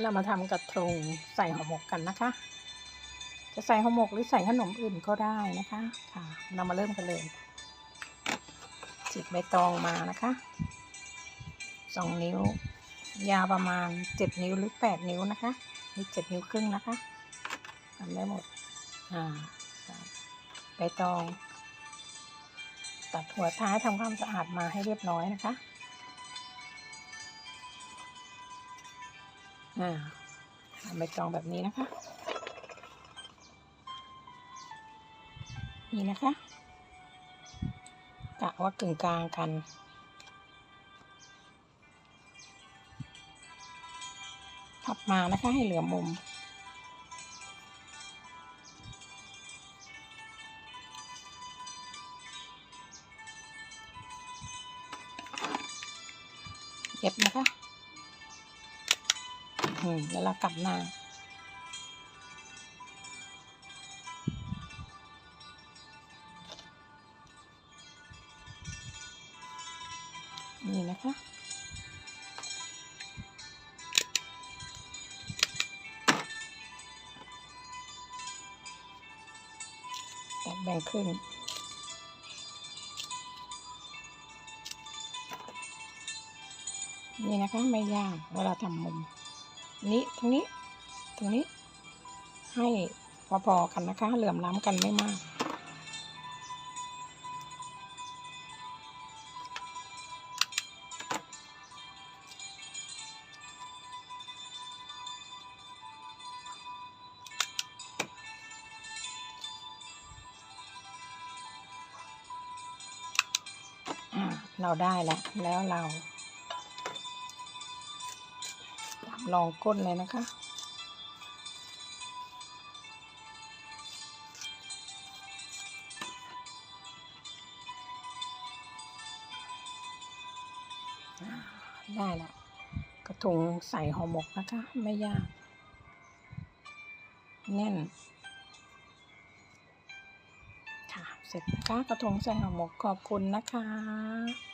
เรามาทำกระทงใส่ห่อหมกกันนะคะ จะใส่ห่อหมกหรือใส่ขนมอื่นก็ได้นะคะค่ะ เรามาเริ่มกันเลยจิบใบตองมานะคะสองนิ้ว ยาวประมาณเจ็ดนิ้วหรือแปดนิ้วนะคะหรือเจ็ดนิ้วครึ่งนะคะทำได้หมดอ่าใบตอง ตัดหัวท้ายทำความสะอาดมาให้เรียบร้อยนะคะ อ่าทำใบตองแบบนี้นะคะ นี่นะคะกะว่ากึ่งกลางกัน พับมานะคะให้เหลือมุมเย็บนะคะ แล้วเรากลับหน้า นี่นะคะแตกแบ่งครึ่งนี่นะคะ ไม่ยากเวลาทำมุม นี้ตรงนี้ ตรงนี้ ให้พอๆกันนะคะ เหลื่อมล้ำกันไม่มากเราได้แล้ว แล้วเรา ลองก้นเลยนะคะ ได้ละกระถุงใส่ห่อหมกนะคะ ไม่ยาก แน่นค่ะเสร็จนะคะกระทงใส่ห่อหมกขอบคุณนะคะ